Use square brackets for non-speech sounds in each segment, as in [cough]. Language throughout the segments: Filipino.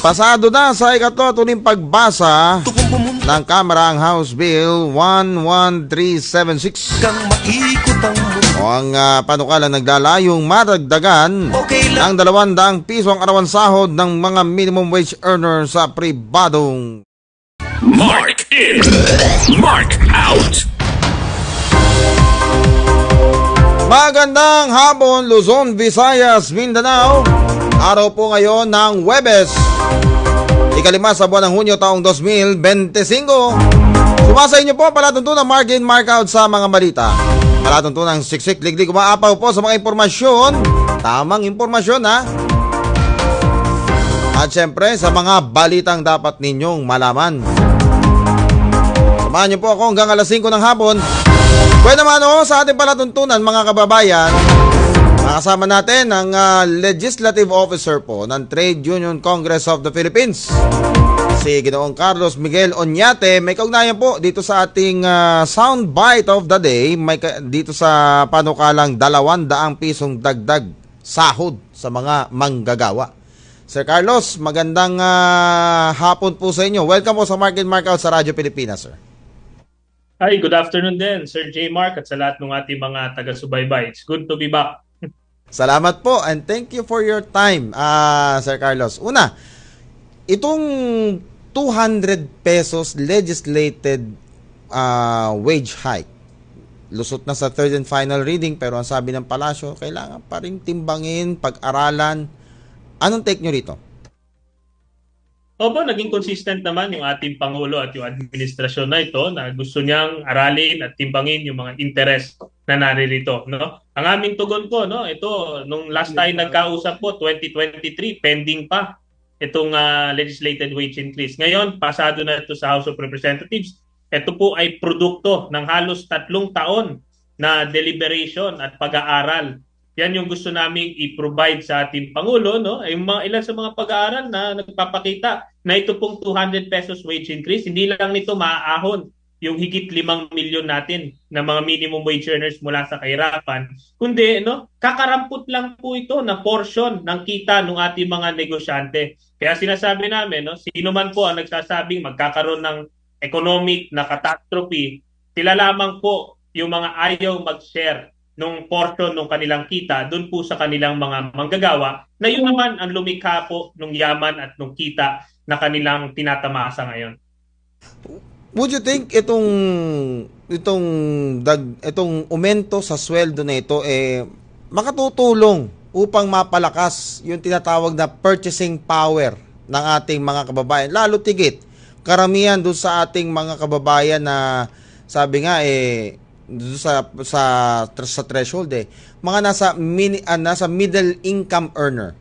Pasado na sa ikatlo at uling pagbasa ng Kamara ang House Bill 11376 Kang maikot ang mundo. O ang uh, panukalang naglalayong madagdagan Okay ng 200 piso ang arawan sahod ng mga minimum wage earner sa pribadong Mark in, Mark out. Magandang hapon Luzon, Visayas, Mindanao. Araw po ngayon ng Webes. Ikalima sa buwan ng Hunyo taong 2025 Sumasa inyo po palatuntunan mark in, mark out sa mga balita. Palatuntunan siksik, liglig, umaapaw po sa mga impormasyon. Tamang impormasyon ha? At syempre sa mga balitang dapat ninyong malaman. Samahan niyo po ako hanggang alas 5 ng hapon Pwede naman o sa ating palatuntunan mga kababayan, makasama natin ang ah, Legislative Officer po ng Trade Union Congress of the Philippines. Si Ginoong Carlos Miguel Oñate, may kaugnayan po dito sa ating ah, sound bite of the day, may dito sa panukalang 200 pisong dagdag sahod sa mga manggagawa. Sir Carlos, magandang ah, hapon po sa inyo. Welcome po sa Market Markout sa Radyo Pilipinas, sir. Hi, good afternoon din, Sir J. Mark at sa lahat ng ating mga taga-subaybay. It's good to be back. [laughs] Salamat po and thank you for your time, ah Sir Carlos. Una, itong 200 pesos legislated ah, wage hike, lusot na sa third and final reading pero ang sabi ng palasyo, kailangan pa rin timbangin, pag-aralan. Anong take nyo rito? Opo, naging consistent naman yung ating Pangulo at yung administrasyon na ito na gusto niyang aralin at timbangin yung mga interes na naririto. No? Ang aming tugon po, no, ito, nung last time nagkausap po, 2023, pending pa itong ah, legislated wage increase. Ngayon, pasado na ito sa House of Representatives. Ito po ay produkto ng halos tatlong taon na deliberation at pag-aaral yan yung gusto naming i-provide sa ating Pangulo, no? Ay mga ilan sa mga pag-aaral na nagpapakita na ito pong 200 pesos wage increase, hindi lang nito maaahon yung higit 5 milyon natin na mga minimum wage earners mula sa kahirapan, kundi no, kakarampot lang po ito na portion ng kita ng ating mga negosyante. Kaya sinasabi namin, no, sino man po ang nagsasabing magkakaroon ng economic na catastrophe, sila lamang po yung mga ayaw mag-share nung portion ng kanilang kita doon po sa kanilang mga manggagawa na yun naman ang lumikha po ng yaman at ng kita na kanilang tinatamasa ngayon. Would you think itong itong dag itong aumento sa sweldo na ito eh makatutulong upang mapalakas yung tinatawag na purchasing power ng ating mga kababayan lalo tigit karamihan doon sa ating mga kababayan na sabi nga eh sa sa sa threshold eh mga nasa mini, ah, nasa middle income earner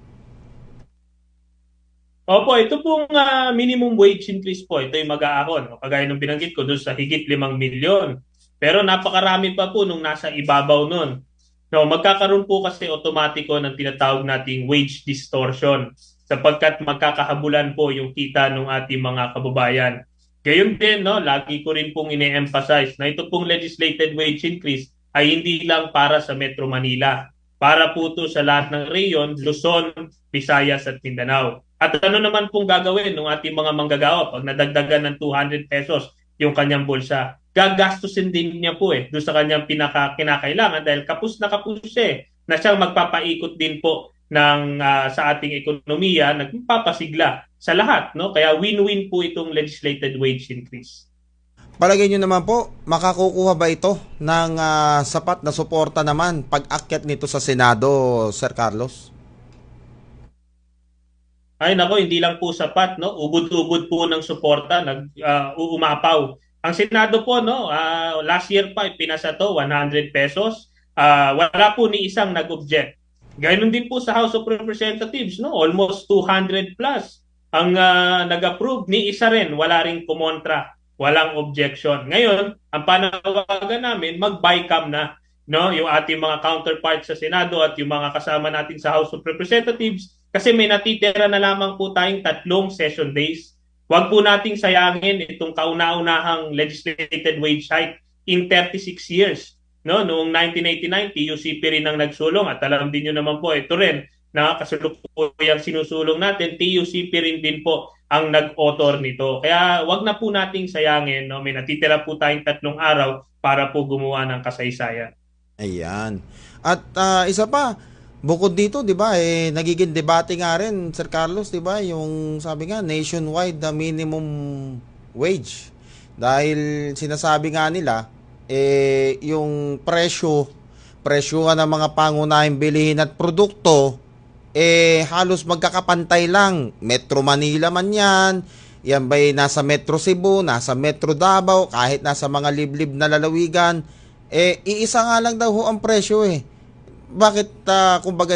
Opo, ito pong ah, minimum wage increase po, ito yung mag-aahon. Kagaya nung binanggit ko doon sa higit 5 milyon. Pero napakarami pa po nung nasa ibabaw nun. No, magkakaroon po kasi otomatiko ng tinatawag nating wage distortion sapagkat magkakahabulan po yung kita ng ating mga kababayan. Gayon din, no, lagi ko rin pong ine-emphasize na ito pong legislated wage increase ay hindi lang para sa Metro Manila. Para po to sa lahat ng reyon, Luzon, Visayas at Mindanao. At ano naman pong gagawin ng ating mga manggagawa pag nadagdagan ng 200 pesos yung kanyang bulsa? Gagastusin din niya po eh doon sa kanyang pinaka kinakailangan dahil kapus na kapus siya eh, na siyang magpapaikot din po ng ah, sa ating ekonomiya nagpapasigla sa lahat no kaya win-win po itong legislated wage increase Palagay nyo naman po, makakukuha ba ito ng ah, sapat na suporta naman pag-akyat nito sa Senado, Sir Carlos? Ay nako, hindi lang po sapat, no? Ubod-ubod po ng suporta, nag ah, uumapaw. Ang Senado po, no, ah, last year pa pinasa to 100 pesos. Ah, wala po ni isang nag-object. Gayun din po sa House of Representatives, no? Almost 200 plus ang ah, nag-approve ni isa rin, wala ring kumontra, walang objection. Ngayon, ang panawagan namin, mag-bycam na no yung ating mga counterparts sa Senado at yung mga kasama natin sa House of Representatives kasi may natitira na lamang po tayong tatlong session days. Huwag po nating sayangin itong kauna-unahang legislated wage hike in 36 years. No, noong 1989, TUCP rin ang nagsulong at alam din nyo naman po, ito rin na kasulukuyang sinusulong natin, TUCP rin din po ang nag-author nito. Kaya wag na po nating sayangin, no? may natitira po tayong tatlong araw para po gumawa ng kasaysayan. Ayan. At ah, isa pa, bukod dito, 'di ba, eh nagiging debate nga rin Sir Carlos, 'di ba, yung sabi nga nationwide the minimum wage. Dahil sinasabi nga nila eh yung presyo presyo ng mga pangunahing bilihin at produkto eh halos magkakapantay lang. Metro Manila man 'yan, yan ba'y nasa Metro Cebu, nasa Metro Davao, kahit nasa mga liblib na lalawigan, eh, iisa nga lang daw ho ang presyo eh. Bakit, uh, kumbaga,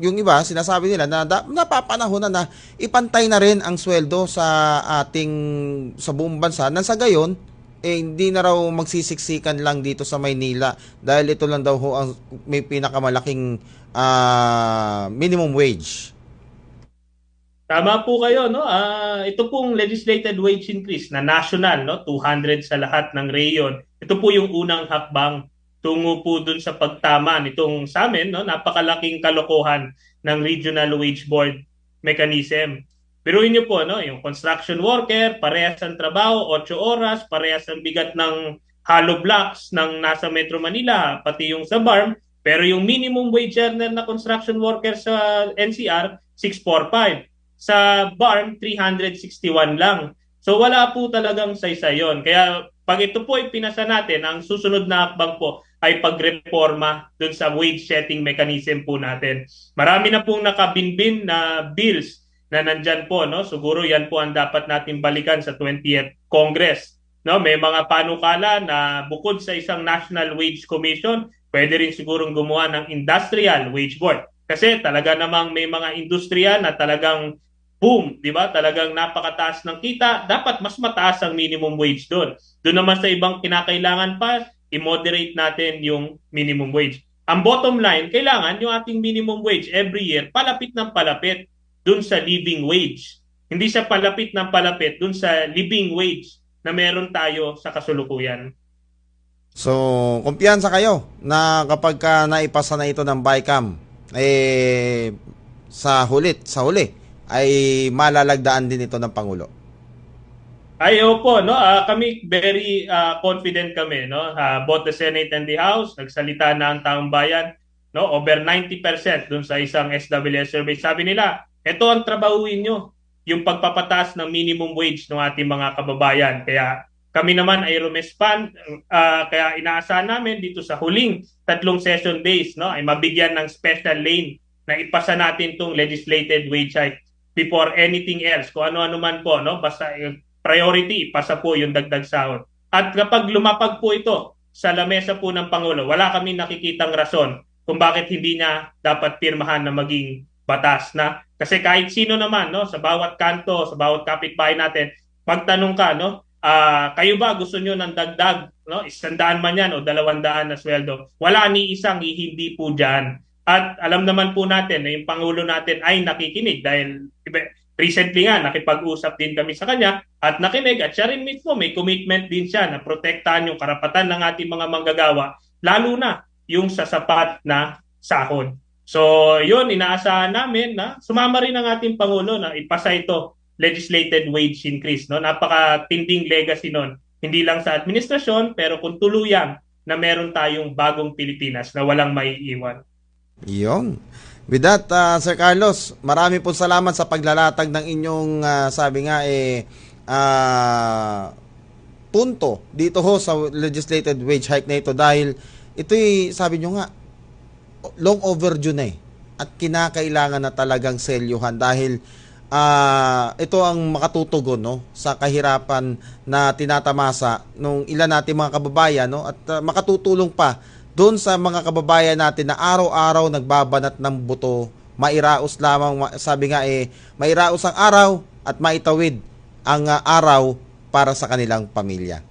yung iba, sinasabi nila na da, napapanahon na na ipantay na rin ang sweldo sa ating, sa buong bansa. Nang sa gayon, eh, hindi na raw magsisiksikan lang dito sa Maynila dahil ito lang daw ho ang may pinakamalaking ah, minimum wage. Tama po kayo, no? Ah, ito pong legislated wage increase na national, no? 200 sa lahat ng rayon. Ito po yung unang hakbang tungo po dun sa pagtama nitong sa amin, no? Napakalaking kalokohan ng Regional Wage Board mechanism. Biruin niyo po, no? Yung construction worker, parehas ang trabaho, 8 oras, parehas ang bigat ng hollow blocks ng nasa Metro Manila, pati yung sa BARM, pero yung minimum wage earner na construction worker sa NCR, 645 sa BARM 361 lang. So wala po talagang saysay yun. Kaya pag ito po ay pinasa natin, ang susunod na hakbang po ay pagreforma dun sa wage setting mechanism po natin. Marami na pong nakabinbin na bills na nandyan po. No? Siguro yan po ang dapat natin balikan sa 20th Congress. No, may mga panukala na bukod sa isang National Wage Commission, pwede rin sigurong gumawa ng Industrial Wage Board. Kasi talaga namang may mga industriya na talagang boom, 'di ba? Talagang napakataas ng kita, dapat mas mataas ang minimum wage doon. Doon naman sa ibang kinakailangan pa, i-moderate natin yung minimum wage. Ang bottom line, kailangan yung ating minimum wage every year palapit ng palapit doon sa living wage. Hindi siya palapit ng palapit doon sa living wage na meron tayo sa kasulukuyan. So, kumpiyansa kayo na kapag ka naipasa na ito ng BICAM, eh, sa hulit, sa huli, ay malalagdaan din ito ng Pangulo. Ay, opo, no? Ah, kami very ah, confident kami, no? Ah, both the Senate and the House, nagsalita na ang taong bayan, no? Over 90% dun sa isang SWS survey. Sabi nila, ito ang trabahuin nyo, yung pagpapataas ng minimum wage ng ating mga kababayan. Kaya kami naman ay rumespan, ah, kaya inaasahan namin dito sa huling tatlong session days, no? Ay mabigyan ng special lane na ipasa natin tong legislated wage hike before anything else. Kung ano-ano man po, no? Basta yung priority, ipasa po yung dagdag sahod. At kapag lumapag po ito sa lamesa po ng Pangulo, wala kami nakikitang rason kung bakit hindi niya dapat pirmahan na maging batas na. Kasi kahit sino naman, no, sa bawat kanto, sa bawat kapitbahay natin, pagtanong ka, no, ah, kayo ba gusto nyo ng dagdag, no, isandaan man yan o dalawandaan na sweldo, wala ni isang hindi po dyan. At alam naman po natin na yung Pangulo natin ay nakikinig dahil recently nga nakipag-usap din kami sa kanya at nakinig at siya rin mismo may commitment din siya na protektahan yung karapatan ng ating mga manggagawa lalo na yung sa sapat na sahod. So yun, inaasahan namin na sumama rin ang ating Pangulo na ipasa ito legislated wage increase. No? Napaka-tinding legacy nun. Hindi lang sa administrasyon pero kung tuluyan na meron tayong bagong Pilipinas na walang maiiwan. Yun. With that, uh, Sir Carlos, marami po salamat sa paglalatag ng inyong, uh, sabi nga, eh, uh, punto dito ho sa legislated wage hike na ito dahil ito'y, sabi nyo nga, long overdue na eh. At kinakailangan na talagang selyuhan dahil ah ito ang makatutugon no sa kahirapan na tinatamasa nung ilan natin mga kababayan no at ah, makatutulong pa doon sa mga kababayan natin na araw-araw nagbabanat ng buto mairaos lamang ma- sabi nga eh mairaos ang araw at maitawid ang ah, araw para sa kanilang pamilya